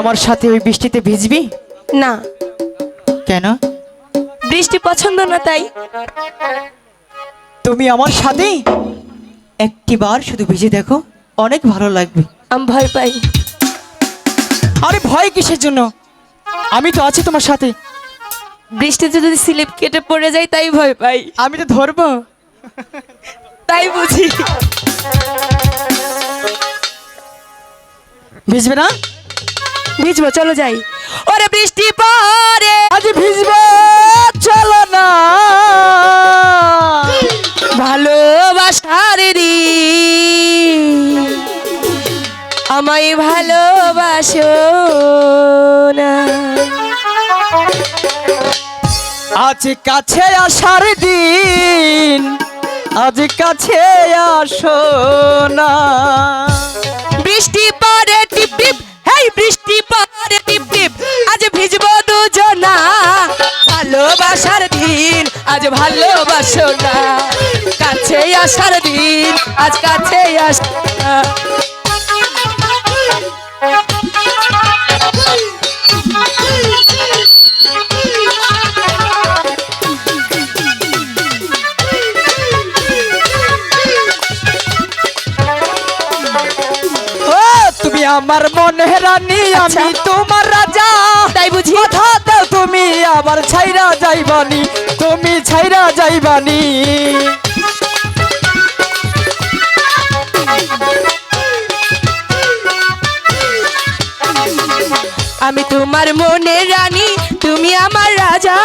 আমার সাথে ওই বৃষ্টিতে ভিজবি? না। কেন? বৃষ্টি পছন্দ না তাই। তুমি আমার সাথে একটি বার শুধু ভিজে দেখো অনেক ভালো লাগবে। আমি ভয় পাই। আরে ভয় কিসের জন্য? আমি তো আছি তোমার সাথে। বৃষ্টিতে যদি স্লিপ কেটে পড়ে যাই তাই ভয় পাই। আমি তো ধরবো। তাই বুঝি। ভিজবে না? ভিজবো চলো যাই। ওরে বৃষ্টি পরে আজ ভিজবো চলো না। ভালোবাসার ঋণ। আমায় ভালোবাসো না। আজ কাছে আসার দিন আজ কাছে আসো না। বৃষ্টি পরে ভালোবাসো না। কাছে আসার দিন আজ কাছে আস আমার মনে রানী আমি আচ্ছা। তোমার রাজা। তাই বুঝি। কথা তুমি আবার ছাইরা যাইবানি। আমি তোমার মনে রানী, তুমি আমার রাজা।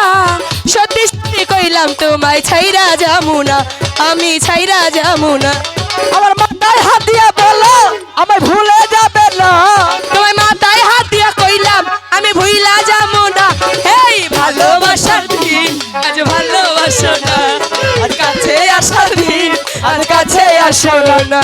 সত্যি সত্যি কইলাম, তোমায় ছাইরা যামুনা আমি ছাইরা যামুনা আমার মাথায় হাত দিয়া বলো, আমায় ভুলে যাবে না। আসার দিন আজ কাছে আসো না।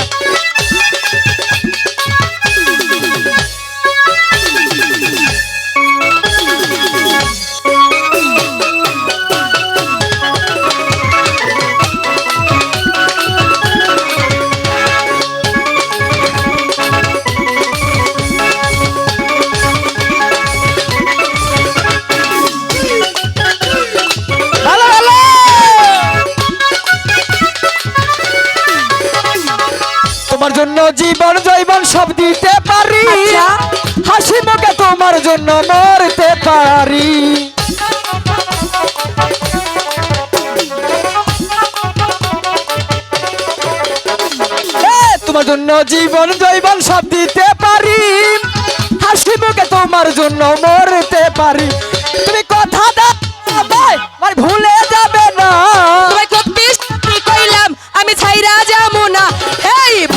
জীবন জৈবন সব দিতে পারি। আচ্ছা। হাসি মুখে তোমার জন্য মরতে পারি। তোমার জন্য জীবন জৈবন সব দিতে পারি। হাসি মুখে তোমার জন্য মরতে পারি।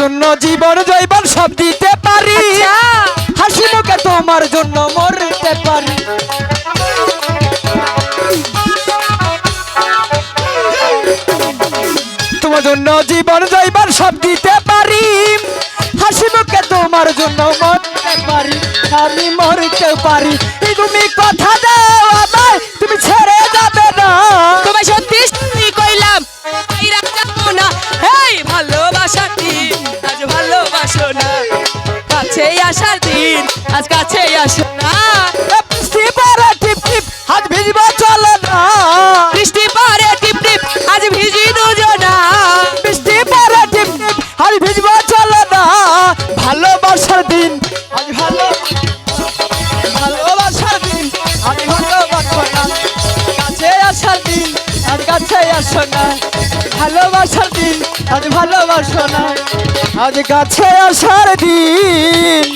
জন্য জীবন জৈবন সব দিতে পারি। আচ্ছা। হাসি মুখে তোমার জন্য মরতে পারি। তোমার জন্য জীবন জৈবন সব দিতে পারি। হাসি মুখে তোমার জন্য মরতে পারি। আমি মরতে পারি। তুমি কথা দাও আমায় আজ কাছে আসো না। বৃষ্টি পরে টিপ টিপ হাত ভিজবা চলো না। বৃষ্টি পরে টিপ টিপ আজ ভিজি দুজনা। বৃষ্টি পরে টিপ টিপ হাত ভিজবা চলো না। ভালোবাসার দিন আজ ভালো ভালোবাসার দিন আজ ভালোবাসো না। কাছে আসার দিন আজ কাছে আসো না। ভালোবাসার দিন আজ ভালোবাসো না। আজ কাছে আসার দিন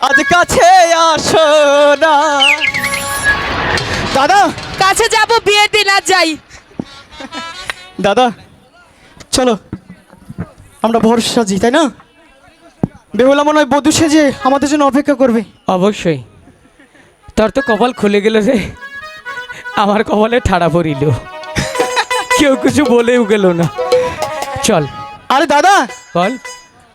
আজ কাছে আসো না। দাদা। কাছে যাব বিয়ের দিন আজ যাই। দাদা চলো। আমরা ভরসা সাজি তাই না? বেহুলা মনে হয় বধূ সেজে আমাদের জন্য অপেক্ষা করবে। অবশ্যই। তোর তো কপাল খুলে গেল রে। আমার কপালে ঠাড়া পড়িল। কেউ কিছু বলেও গেল না। চল। আরে দাদা। বল।